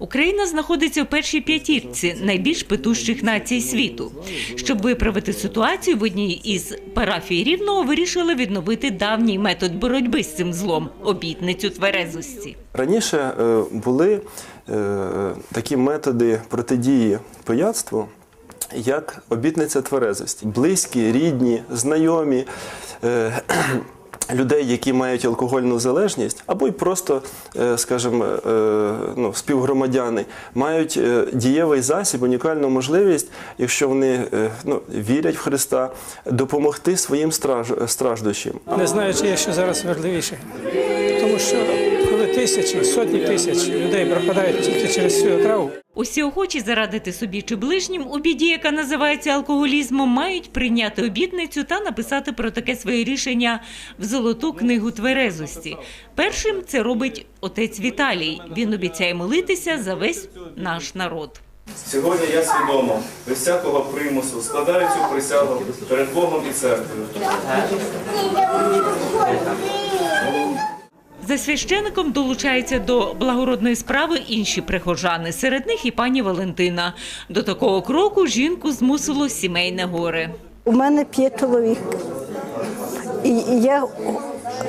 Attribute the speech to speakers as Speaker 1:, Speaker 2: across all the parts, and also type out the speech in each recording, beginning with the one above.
Speaker 1: Україна знаходиться в першій п'ятірці найбільш петущих націй світу. Щоб виправити ситуацію, в одній із парафій рівного вирішили відновити давній метод боротьби з цим злом обітницю тверезості.
Speaker 2: Раніше е, були е, такі методи протидії пияцтву, як обітниця тверезості. Близькі, рідні, знайомі. е, Людей, які мають алкогольну залежність, або й просто, е, скажімо, е, ну, співгромадяни, мають е, дієвий засіб, унікальну можливість, якщо вони ну, вірять в Христа, допомогти своїм страж- страждущим.
Speaker 3: Не знаю, чи є ще зараз важливіше. Тому що тисячі, сотні тисяч людей пропадають тільки через цю отраву,
Speaker 1: Усі охочі зарадити собі чи ближнім у біді, яка називається алкоголізмом, мають прийняти обітницю та написати про таке своє рішення в золоту книгу тверезості. Першим це робить отець Віталій. Він обіцяє молитися за весь наш народ.
Speaker 4: Сьогодні я свідомо, без всякого примусу, складаю цю присягу перед Богом і церквою.
Speaker 1: За священиком долучаються до благородної справи інші прихожани. Серед них і пані Валентина. До такого кроку жінку змусило сімейне горе.
Speaker 5: У мене п'ять чоловік. І я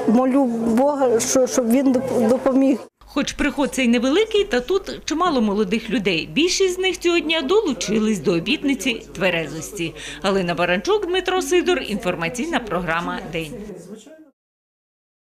Speaker 5: молю Бога, що, щоб він допоміг.
Speaker 1: Хоч приход цей невеликий, та тут чимало молодих людей. Більшість з них цього дня долучились до обітниці тверезості. Галина Баранчук, Дмитро Сидор. Інформаційна програма День.